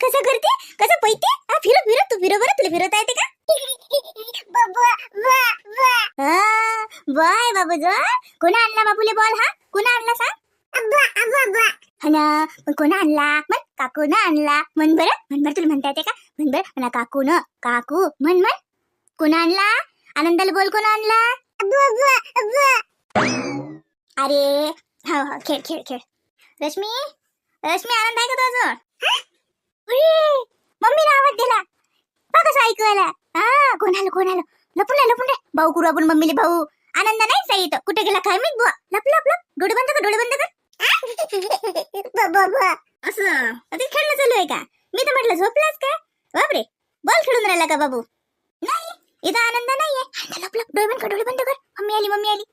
कसं करते? कसं पैते? हा फिरत फिरत तू फिरो बरं तुला फिरवता येते का? हा, बाय बाबू जय कोणा आणला बाबूले बॉल हा? कोणा आणला सांग? हा पण कोणा आणला? म्हण काकू ना आणला. म्हण बरं म्हण बरं तुला म्हणता येते का? म्हण बरं म्हणा काकू न काकू. म्हण म्हण. कोणा आणला? आनंदाला बोल कोणा आणला? अरे हो हो खेळ खेळ खेळ. रश्मी रश्मी आनंद आहे का तुझं? मम्मीला आवाज दिला. बघ कसं ऐकू आला हा कोण आलं कोण आलं? लपून रे लपून रे भाऊ करू आपण मम्मीले भाऊ? आनंद नाही साई इथं. कुठे गेला काय माहीत बुवा? लप लप लप. डोळे बंद कर डोळे बंद कर. असं. आता खेळणं चालू आहे का? मी तर म्हटलं झोपलास का? बापरे. बॉल खेळून राहिला का बाबू? नाही. इथं आनंद नाहीये. आनंद लप लप. डोळे बंद कर डोळे बंद कर. मम्मी आली मम्मी आली.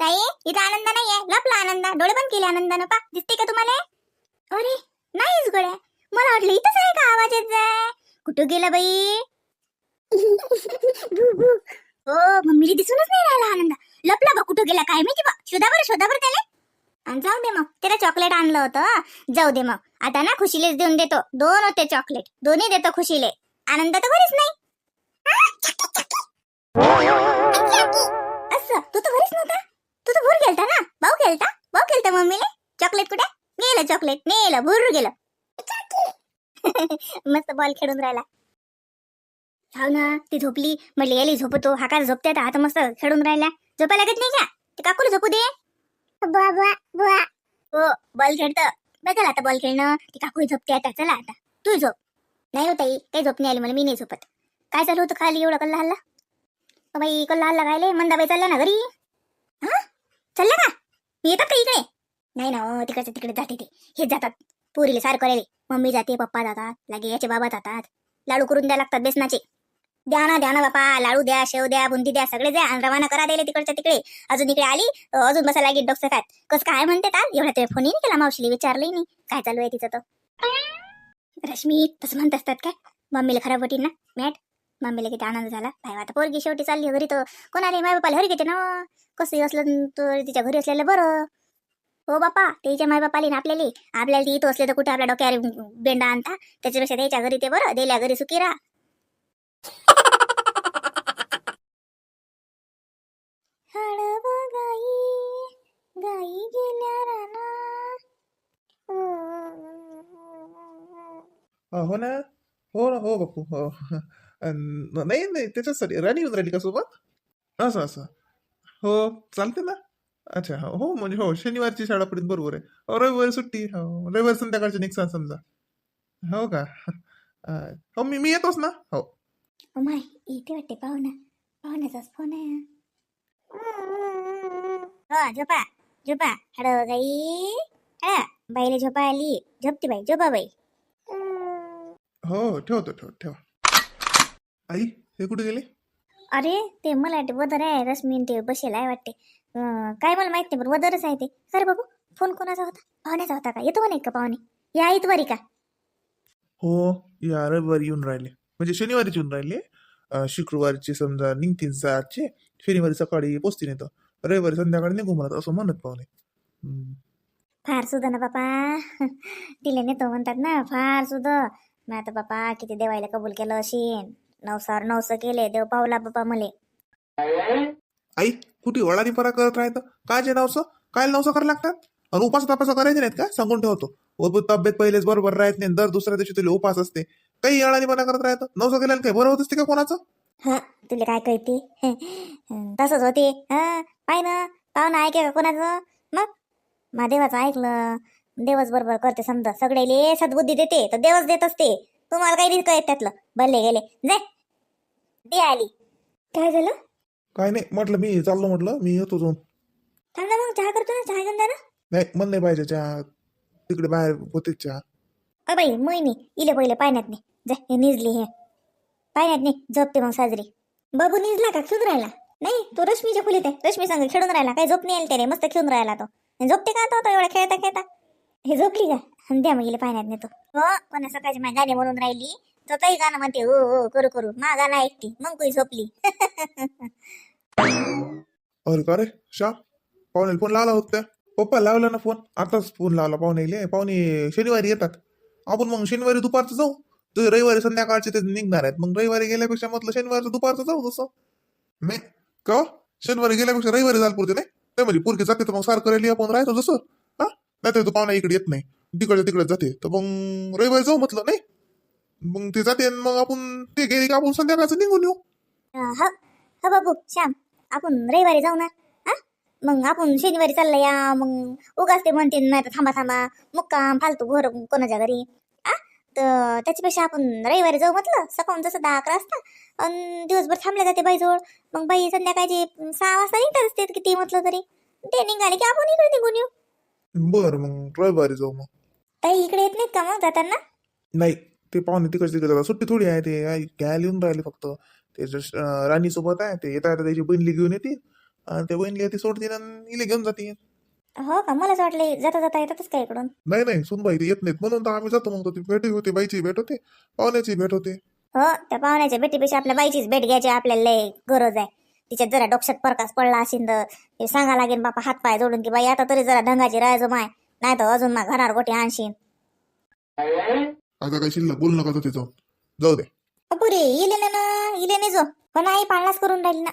ताई इथं आनंद नाहीये. लपला आनंद. डोळे बंद केले आनंदानं. पा दिसते का तुम्हाला? अरे नाहीच गड्या मला वाटलं इथंच आहे का आवाज येत जाय कुठं गेला बाई? हो मम्मीला दिसूनच नाही राहिला आनंद. लपला बा कुठं गेला काय माहिती बा. शोधा बरं शोधा बरं त्याला. आणि जाऊ दे मग. त्याला चॉकलेट आणलं होतं जाऊ दे मग. आता ना खुशीलेच देऊन देतो. दोन होते चॉकलेट दोन्ही देतो खुशीले. आनंद तर घरीच नाही. असं. तू तर घरीच नव्हता. तू तर भूर गेलता ना. भाऊ गेलता? भाऊ गेलता मम्मीले? चॉकलेट कुठे? नेलं चॉकलेट नेलं भूर गेलं. मस्त बॉल खेळून राहिला. हाव ना ती झोपली. म्हटली याली झोपतो. हा काय झोपते आता मस्त खेळून राहिला झोपा लागत नाही का? ते काकूला झोपू दे. हो बॉल खेळत. बघाल आता बॉल खेळणं. ती काकू झोपते आता. चला आता. तू झोप. नाही होत काही झोप नाही आली मला. मी नाही झोपत. काय चालू होतं खाली एवढा कल्ला हल्ला? बाई कल्ला हल्ला खायले. मंदाबाई चालल्या ना घरी? हा? चालल्या का? मी येतात का इकडे? नाही ना हो तिकडच्या तिकडे जाते ते. हेच जातात. पोरीले सारखं करायले मम्मी जाते पप्पा जातात. लागे याचे बाबा जातात. लाडू करून द्या लागतात बेसनाचे. द्या ना द्या ना बापा. लाडू द्या शेव द्या बुंदी द्या सगळे द्या. आणि रवाना करा दिले तिकडच्या तिकडे. अजून इकडे आली अजून बसा लागेल डॉक्टर खात. कस काय म्हणते का एवढा ते फोन नाही केला मावशीला विचारलंही नाही काय चालू आहे तिचं तर? रश्मी तसं म्हणत असतात काय? मम्मीला खराब होती ना? मॅट? मम्मीला किती आनंद झाला. भाई आता पोरगी शेवटी चालली घरी तर. कोणाला? माय बापाला घरी घेते ना. कसंही असलं तर तिच्या घरी असलेलं बरं. हो बापा त्याच्या माय बापाली ना आपल्याला. आपल्याला ती इथं असले तर कुठे आपल्या डोक्यावर बेंडा आणता? त्याच्यापेक्षा त्याच्या घरी ते बरं दिल्या घरी सुखी राहा. गाई गेल्या राना हो ना? हो ना हो बापू हो. नाही नाही त्याच्यासाठी. राणी येऊन राहिली का सोबत? असं असं. हो चालते ना? अच्छा हो हो, म्हणजे हो शनिवारची शाळा पडेल बरोबर आहे. अ, रविवारी सुट्टी हो रविवारी संध्याकाळच्या निघसा समजा. हो का? अ, हो मी मी येतोच ना? हो. ओ माय इथे वाटते पाहुणा पाहुण्याचाच फोन आहे. हो झोपा झोपा. हळव गाई. हळा बाईला झोपा आली. झोपते बाई झोपा बाई. हो ठेवतो ठेव ठेवा. आई हे कुठे गेले? अरे ते मला वाटते वदर आहे रश्मीन ते बसेल आहे वाटते. काय मला माहीत नाही पण वदरच आहे ते. अरे बाबू फोन कोणाचा होता? पाहुण्याचा होता का? येतो म्हणे का पाहुणे? या इतवारी का? हो या रविवारी येऊन राहिले. म्हणजे शनिवारीच येऊन राहिले. शुक्रवारची समजा निघतील सातचे शनिवारी सकाळी पोचतील येतं रविवारी संध्याकाळी निघू म्हणत असं म्हणत पाहुणे. फार सुद्धा ना बापा. तिला नेतो म्हणतात ना फार सुद्धा मी आता बापा किती देवायला कबूल केलं असेल नवसार नवस केले देव पावला बापा मले. आई कुठे वडानी परा करत राहतं काय जे नवसं? काय नवसं करायला लागतात? आणि उपास तपास करायचे नाहीत का? सांगून ठेवतो. तब्येत पहिलेच बरोबर राहत नाही दर दुसऱ्या दिवशी तुला उपास असते. काही अळानीपणा करत राहतं. नवसं केल्यानं काय बरं होत असते का कोणाचं? हा तुला काय कळते? तसंच होते. हा पाय ना पाहुणा ऐके का कोणाचं? मग? मा देवाचं ऐकलं. देवच बरोबर करते समजा. सगळेले सद्बुद्धी देते तर देवच देत असते. तुम्हाला काही नाही कळत त्यातलं. भरले गेले. जाय. दे आली. काय झालं? काय नाही म्हटलं मी चाललो म्हटलं मी येतो जाऊन. थांब ना मग चहा करतो ना चहा घेऊन जा ना. नाही मन नाही पाहिजे चहा. तिकडे बाहेर होते चहा. अ बाई मोहिनी इले पहिले पाण्यात नाही जा हे निजली हे. पाण्यात नाही झोपते मग साजरी. बाबू निजला का खेळून राहिला? नाही तो रश्मीच्या खोलीत आहे. रश्मी संग खेळून राहिला. काही झोप नाही आली त्याने मस्त खेळून राहिला तो. झोपते का तो एवढा खेळता खेळता? हे झोपली का? हं, द्या मग इले पाण्यात नेतो हो कोणा सकाळची माझ्या गाणे म्हणून राहिली. तो काही गाणं म्हणते हो हो करू करू. मा गाणं ऐकते मग काही झोपली. अरे का रे? शा पाहुण्याला फोन लावला होता पप्पा लावला ना फोन आताच फोन लावला पाहुणे पाहुणे शनिवारी येतात. आपण मग शनिवारी दुपारचं जाऊ. तर रविवारी संध्याकाळचे ते निघणार आहेत. मग रविवारी गेल्यापेक्षा म्हटलं शनिवारचं दुपारचं जाऊ तसं नाही का? शनिवारी गेल्यापेक्षा रविवारी जायला पुरते नाही? ते म्हणजे पुरके जाते तर मग सारखं राहिली आपण राहतो जसं. हा? नाही तू पाहुणा इकडे येत नाही. तिकडे तिकडे जाते. तर मग रविवारी जाऊ म्हटलं नाही? मग ते जाते आणि मग आपण ते गेले का आपण संध्याकाळचं निघून येऊ. हो हो बाबू श्याम. आपण रविवारी जाऊ ना हा मग आपण शनिवारी चाललं या मग उगाच ते म्हणते नाही तर थांबा थांबा मुक्काम फालतू घर कोणाच्या घरी. आ? तर त्याच्यापेक्षा आपण रविवारी जाऊ म्हटलं सकाळून जसं दहा अकरा वाजता आणि दिवसभर थांबले जाते बाईजवळ. मग बाई संध्याकाळची सहा वाजता निघतात असते किती म्हटलं तरी. ते निघाले की आपण इकडे निघून येऊ. बरं मग रविवारी जाऊ मग. ताई इकडे येत नाहीत का मग जाताना? नाही ते पाहुणे तिकडे तिकडे जातात सुट्टी थोडी आहे ते आई घ्यायला येऊन राहिले फक्त. ते राणी सोबत आहे ते येता येता त्याची बहिणली घेऊन येते आणि त्या बहिणली ती सोडते आणि इले घेऊन जाते. हो का? मलाच वाटलं जाता जाता येतातच का इकडून? नाही नाही सुनबाई ते येत नाहीत. म्हणून तर आम्ही जातो मग. तर ती भेट होते बाईची भेट होते पाहुण्याची भेट होते. हो त्या पाहुण्याच्या भेटीपेक्षा आपल्या बाईचीच भेट घ्यायची आपल्याला लय गरज आहे. तिच्यात जरा डोक्यात प्रकाश पडला असेल तर हे सांगा लागेल बापा हात पाय जोडून की बाई आता तरी जरा ढंगाची राहायचो माय नाही तर अजून मा घरावर गोटी आणशीन. आता काही शिल्लक बोल नका तिथं. जाऊ दे. पुरे इले ना ना नाही जो. पण आई पाळणाच करून राहिली ना.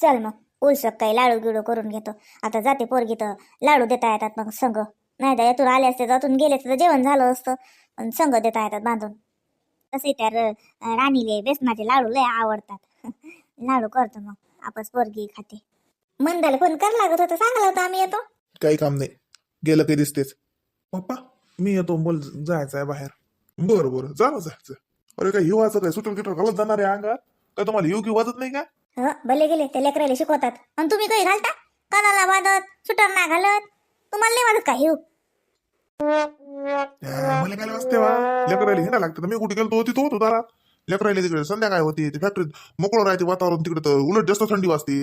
चल मग उलसक काही लाडू गिडू करून घेतो. आता जाते पोरगी तर लाडू देता येतात मग संघ नाही तर यातून आले असते जातून गेले तर जेवण झालं असतं. पण संघ देता येतात बांधून. तसे त्या र- राणीले बेसनाचे लाडू लय आवडतात. लाडू करतो मग आपण पोरगी खाते. मंदाला फोन कर लागत होतं सांगायला होता आम्ही येतो. काही काम नाही. गेलं काही दिसतेच. पप्पा मी येतो बोल जायचं आहे बाहेर. बरं बरं जा जायचं अरे काय हिवाचं काय सुटर किटर घालत जाणार आहे अंगात? काय तुम्हाला येऊ की वाजत नाही का? हो भले गेले ते लेकरायला शिकवतात. आणि तुम्ही काही घालता? कानाला वाजत सुटर नाही घालत? तुम्हाला नाही वाजत का हिव त्या मला काय वाजते वा लेकरायला हिंडा लागतं मी कुठे गेलो तिथं होतो दारात. लेकरायला तिकडे संध्याकाळ होती. ती फॅक्टरीत मोकळं राहते वातावरण तिकडे तर. उलट जास्त थंडी वाजते.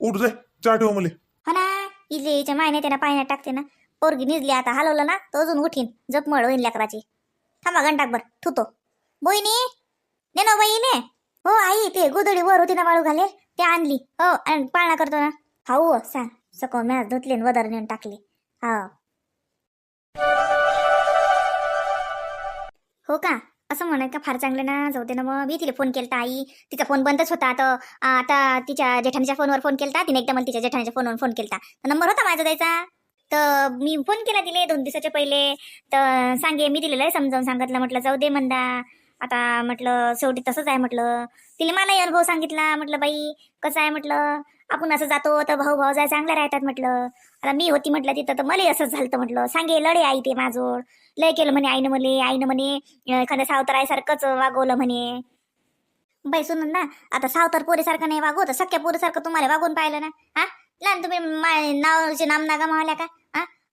उठ जाय चहा ठेव मला. हो ना इलेच्या मायने त्यांना पाण्यात टाकते ना. पोरगी निजली आता हलवलं ना तर अजून उठीन. जपमळ होईन लेकराची. थांबा घंटाकभर थुतो बोईनी ने ना बाईने हो आई ते गोदडी वर होती ना वाळू घाले. ते आणली. हो आणि पाळणा करतो ना. हाऊ हो, सांग. सको मॅच धुतले आणि वदार नेऊन टाकले. हा. हो का? असं म्हणाय का फार चांगलं ना? जाऊ दे ना मग. मी तिला फोन केलता आई. तिचा फोन बंदच होता. तर आता तिच्या जेठाणीच्या फोनवर फोन केलता. तिने एकदा मला तिच्या जेठाणीच्या फोनवर फोन केलता. नंबर होता माझा द्यायचा तर मी फोन केला तिले दोन दिवसाच्या पहिले. तर सांगे मी तिला आहे समजावून सांगितलं. म्हटलं जाऊ दे म्हणता आता म्हटलं शेवटी तसंच आहे म्हटलं. तिला मलाही अनुभव सांगितला म्हटलं बाई कसं आहे म्हटलं? आपण असं जातो तर भाऊ भाऊ जाय चांगल्या राहतात म्हटलं. आता मी होती म्हटलं तिथं तर मलाही असंच झालं म्हटलं. सांगे लढे आई ते माझोड लय केलं म्हणे आईनं म्हणे आईनं म्हणे अं, एखाद्या आईसारखंच वागवलं म्हणे. बाई सुन ना आता सावतर पोरीसारखं नाही वागवत. सख्या पोरीसारखं तुम्हाला वागून पाहिलं ना? हा? लहान तुम्ही मा- नावाचे नाम नागा मावल्या का?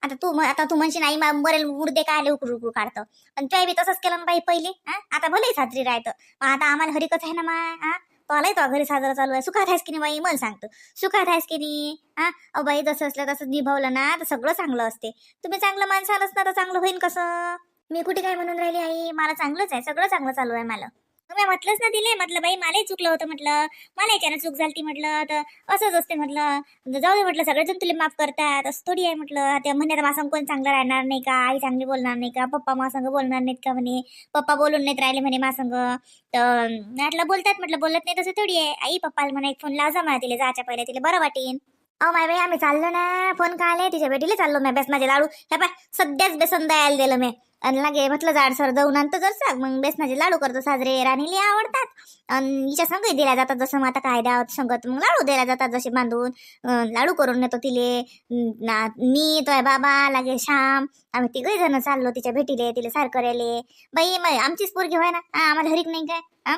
आता तू मग आता तू म्हणशील आई मरेल उडदे काय आले उकरू उकरू काढतं. पण त्या बी तसंच केलं ना बाई पहिले हा? आता भले साजरी राहतं. मग आता आम्हाला हरिकच आहे ना मा हा? तो आलाय तो घरी साजरा चालू आहे. सुखात आहेस की नाही बाई? मला सांगतो. सुखात आहेस की नाही? हा? अहो बाई जसं असलं तसं निभावलं ना तर सगळं चांगलं असते. तुम्ही चांगलं माणसालच ना तर चांगलं होईल कसं? मी कुठे काय म्हणून राहिली आई? मला चांगलंच आहे. सगळं चांगलं चालू आहे मला. तुम्ही म्हटलंच ना दिले. म्हटलं बाई मलाही चुकलं होतं म्हटलं. मला याच्यानं चूक झाली म्हटलं. तर असंच असते म्हटलं. म्हणजे जाऊ दे म्हटलं. सगळेजण तुला माफ करतात. असं थोडी आहे म्हटलं. त्या म्हणण्यात मासंग कोण चांगलं राहणार नाही का? आई चांगली बोलणार नाही का? पप्पा मासंग बोलणार नाहीत का म्हणे? पप्पा बोलून नाहीत राहिले म्हणे मासंग तर म्हटलं बोलतात म्हटलं. बोलत नाही तसं थोडी आहे. आई पप्पाला म्हणा एक फोन लाजा म्हणा तिला जायच्या पहिले. तिला बरं वाटेन. अहो माय बाई आम्ही चाललो ना. फोन का आले तिच्या भेटीला चाललो मी. बेसनाचे लाडू. ह्या पाय सध्याच बेसन द्यायला दिलं मी. आणि लागे म्हटलं जाडसर दळून आणतो जर सांग. मग बेसनाचे लाडू करतो साजरे राणीला आवडतात. आणि हिच्या संगही दिल्या जातात जसं मग आता काय द्यावं संगत मग लाडू दिल्या जातात जसे बांधून. लाडू करून नेतो तिले. ना मी तोय बाबा लागे श्याम. आम्ही तिघही जण चाललो तिच्या भेटीले तिला सारखं राहिले. बाई मग आमचीच पोरगी होय ना? हा, आम्हाला हरीक नाही काय? हा?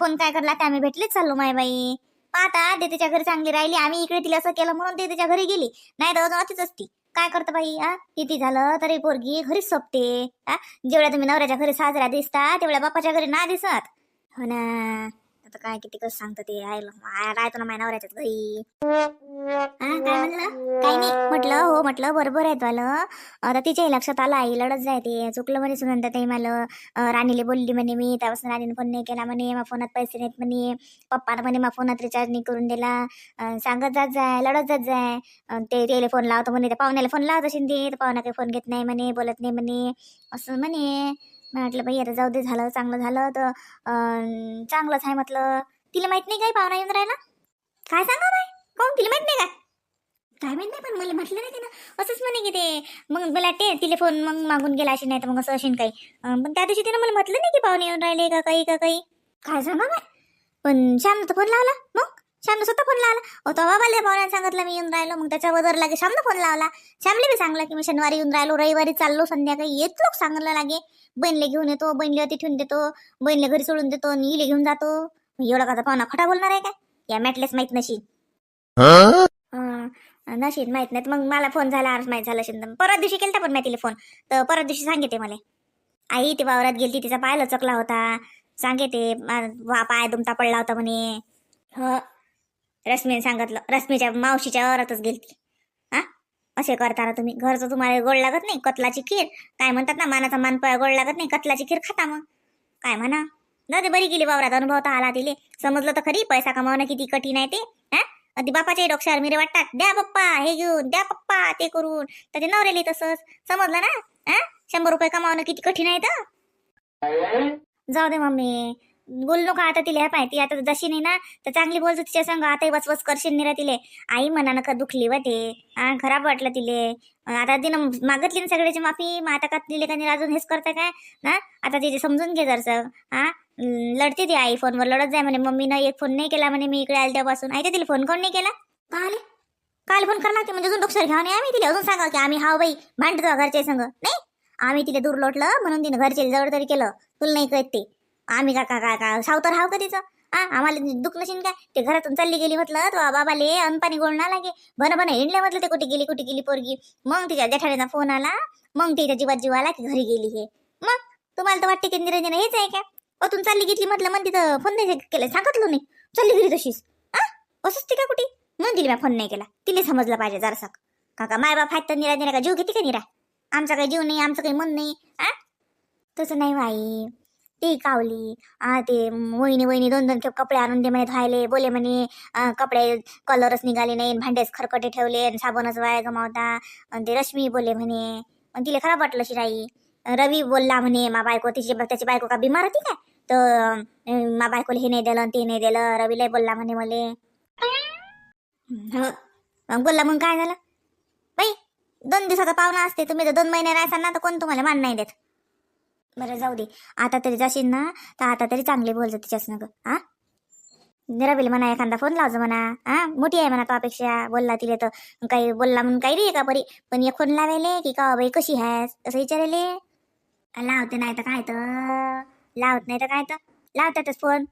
फोन काय करला ते आम्ही भेटलेच चाललो माय बाई. पाहता ते तिच्या घरी चांगली राहिली. आम्ही इकडे तिला असं केलं म्हणून ते तिच्या घरी गेली. नाही तर अजून अतिच असती. काय करतं बाई आ? किती झालं तरी पोरगी घरीच सोपते आ? जेवढ्या तुम्ही नवऱ्याच्या घरी साजऱ्या दिसता तेवढ्या बापाच्या घरी ना दिसत. हो ना. आता काय किती कसं सांगतं ते राहिलं. राहतो ना माझ्या नवऱ्याच्याच घरी. हा काय म्हणलं? काही नाही म्हटलं हो म्हटलं बरोबर आहे तुला. आता तिच्याही लक्षात आलं आई लढत जाय ते चुकलं म्हणे सुनंदा ताई मला. राणीले बोलली म्हणे मी त्यापासून राणीने फोन नाही केला म्हणे. मा फोनात पैसे नाहीत म्हणे. पप्पानं म्हणे मा फोनात रिचार्ज नाही करून दिला. सांगत जात जाय लढत जात जाय. ते त्याला फोन लावतो म्हणे. त्या पाहुण्याला फोन लावतो शिंदे. तर पाहुणा काही फोन घेत नाही म्हणे बोलत नाही म्हणे. असं म्हणे. मी म्हटलं बाई आता जाऊ दे झालं चांगलं झालं तर चांगलंच आहे म्हटलं. तिला माहीत नाही काय पाहुणा येऊन राहिला? काय सांगा बाय कोण? तिला माहीत नाही का काय माहीत नाही पण मला म्हटलं नाही तिनं. असंच म्हणे की ते मग मला ते तिला फोन मग मागून गेला अशी नाही तर मग असं असेल काही. पण त्या दिवशी तिनं मला म्हटलं नाही की पाहुणे येऊन राहिले का काही का काही. काय सांगा बाय पण श्यामनं तर फोन लावला मग? श्यामनं स्वतः फोन लावला. अहो तो बाबाला पाहुण्यानं सांगितलं मी येऊन राहिलो. मग त्याच्या बदल लागे श्यामनं फोन लावला. श्यामले बी सांगला की मी शनिवारी येऊन राहिलो रविवारी चाललो संध्याकाळी येत लोक सांगायला लागे. बहिणीला घेऊन येतो बहिणीला ठेवून देतो बहिणीला घरी सोडून देतो आणि इले घेऊन जातो. एवढा का पाहुणा खोटा बोलणार आहे का या मॅटलेस माहीत नशी अं, नशीब माहीत नाही. मग मला फोन झाला आज माहीत झालं तर परवा दिवशी केलता पण तिला फोन. तर परवा दिवशी सांगितले मला. आई ती वावरात गेली तिचा पाय लचकला होता. सांगितले मा- वा पाय दुमता पडला होता म्हणे. ह रश्मीने सांगितलं रश्मीच्या मावशीच्या औरातच गेलती. हा? असे करताना तुम्ही. घरचं तुम्हाला गोड लागत नाही कतलाची खीर. काय म्हणतात ना मानाचा मानपाय गोड लागत नाही कतलाची खीर खाता मग. काय म्हणा? जाऊ बरी गेली वावरात अनुभवता आला तिले. समजलं तर खरी पैसा कमावणं किती कठीण आहे ते. हा? अगदी बापाच्या डोक्षावर मिरे वाटतात. द्या पप्पा हे घेऊन द्या पप्पा ते करून. तर ते नवरेली तसंच. समजलं ना? हा? शंभर रुपये कमावणं किती कठीण आहे तर. जाऊ दे मम्मी. बोल नका आता तिला ह्या पाय ती आता जशी नाही ना तर चांगली बोलतो तिच्या संग. आताही वसवस करशील निरा तिले. आई मनानं का दुखली व ते. हा खराब वाटलं तिले. आता तिनं मागितली ना सगळ्याची माफी मग आता का तिले का नाही अजून हेच करता काय? ना आता तिथे समजून घे जरसं. हा लढते ती आई फोनवर लढत जाय म्हणे. मम्मीनं एक फोन नाही केला म्हणे मी इकडे आले तेव्हापासून. आई तिला फोन? कोण नाही केला? काल. काल फोन करणार लागते म्हणजे अजून डोक्यावर घ्या नाही आम्ही तिला. अजून सांगा की आम्ही हाव बाई भांडतो घरच्या संग. नाही आम्ही तिला दूर लोटलं म्हणून तिने घरचे जवळ तरी केलं. तुला नाही कळत ते. आम्ही का का का सावतर हाव का तिचं? हा आम्हाला दुःख शिन काय? ते घरातून चालली गेली म्हटलं तो बाबाले अनपाणी गोळणा लागे. बरं बरं हिंडल्या म्हटलं ते कुठे गेली कुठे गेली पोरगी. मग तिच्या जेठाण्याचा फोन आला. मग तिच्या जीवात जीव आला की घरी गेली हे. मग तुम्हाला तर वाटते की निरंजन हेच आहे का? अतून चालली घेतली म्हटलं मग तिथं फोन नाही केलं. सांगितलं नाही. चालली गेली तशीच. हा असंच ती का कुठे? म्हणून तिला मी फोन नाही केला. तिने समजलं पाहिजे जरासं. काका माय बाप आहेत तर निरा निरा का जीव घेते का निरा? आमचा काही जीव नाही आमचं काही मन नाही. आ? तसं नाही बाई. ती कावली. ते वहिनी वहिनी दोन दोन कपडे आणून दे म्हणे धुवायले. बोले म्हणे कपडे कलरच निघाले नाही भांडेच खरकटे ठेवले आणि साबणच वाया गमावता. आणि ते रश्मी बोले म्हणे पण तिला खराब वाटलं शिराई. रवी बोलला म्हणे मा बायको तिची त्याची बायको का बिमार होती काय? तर मा बायकोला हे नाही दिलं ते नाही दिलं. रवीला बोलला म्हणे मले. मग बोलला मग काय झालं? बाई दोन दिवसाचा पाहुणा असते तुम्ही तर दोन महिने राहसान ना तर कोण तुम्हाला मान नाही देत? बरं जाऊ दे. आता तरी जाशील ना तर आता तरी चांगले बोलतो तिच्याच नग हा? रवीला म्हणा एखादा फोन लावजो म्हणा हा? मोठी आहे म्हणा तो अपेक्षा बोलला तिला तर. काही बोलला म्हणून काही रे का बरी पण एक फोन लावायले की का बाई कशी आहेस असं विचारायले. लावते नाही तर काय तर? लावत नाही तर काय तर? लावतातच फोन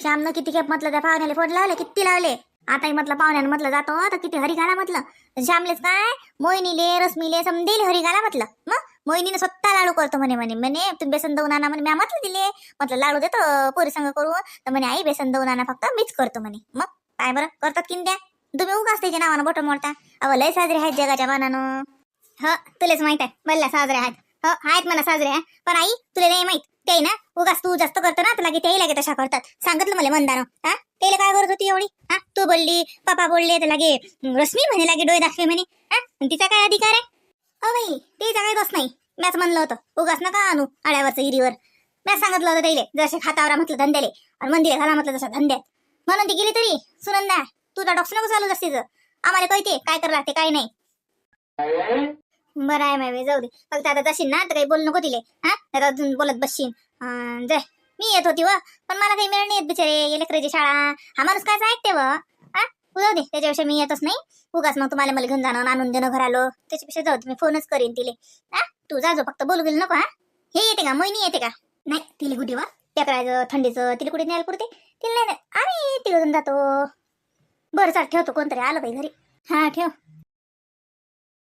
श्यामनं किती खेप म्हटलं त्या पाहुण्याला फोन लावले किती लावले? आताही म्हटलं पाहुण्यानं म्हटलं जातो तर किती हरी घाला म्हटलं श्यामलेच काय? मोहिनीले रश्मीले समजेल हरी घाला म्हटलं मग? मोहिनीने स्वतः लाडू करतो म्हणे म्हणे म्हणे तुम्ही बेसन दवून आणा म्हणे म्या म्हटलं दिले. म्हटलं लाडू देतो पोरी संग करू तर म्हणे आई बेसन दवून आणा फक्त मीच करतो म्हणे. मग? काय बरं? करतात किन द्या तुम्ही उगाच त्याच्या नावानं बोट मोडता. अव लय साजरे आहेत जगाच्या मानानं. ह तुलाच माहीत आहे. बल्ला साजरे आहेत. हो आहेत म्हणा साजरे आहे पण आई तुला नाही माहीत. ते ना उगाच तू जास्त करतो ना तर लागे तेही लागे तशा करतात. सांगितलं मला मंदानं. हा? त्याला काय करत होती एवढी? हा? तू बोलली पप्पा बोलले तर लागे रश्मी म्हणे लागे डोळे दाखवे म्हणे. हा? तिचा काय अधिकार आहे? अ बाई तिचा काय कस नाही. मॅच म्हणलं होतं उगाच नका आणू आड्यावरचं हिरीवर. मॅच सांगितलं होतं त्याले जसे खातावरा म्हटलं धंद्याले आणि मंदिर घाला म्हटलं तसं धंद्यात. म्हणून ती गेली तरी सुनंदा तुझा डॉक्टर नको चालू जास्तीच. आम्हाला कळते काय करावं लागते काय नाही. बरं आहे माय जाऊ दे. फक्त आता जाशील ना तर काही बोल नको तिले. हा? तर अजून बोलत बसशील जय. मी येत होती व. पण मला काही मिळत नाही येत बिचारे. ये लेकराची शाळा. हा माणूस काय ऐकते व. हा? जाऊ दे. त्याच्यापेक्षा मी येतच नाही. उगाच मग तुम्हाला मला घेऊन जाणं आणून देणं घर आलो त्याच्यापेक्षा जाऊ दे. मी फोनच करीन तिले. हा? तू जाजो फक्त बोलू गेलं नको हा? हे येते का? मोहिनी येते का? नाही तिला कुठे वा टेकरायचं थंडीचं. तिला कुठे न्यायला पुरते? तिला नाही नाही तिकडून जातो. बरं चाल ठेवतो. कोणतरी आलं पाहिजे घरी. हा ठेव.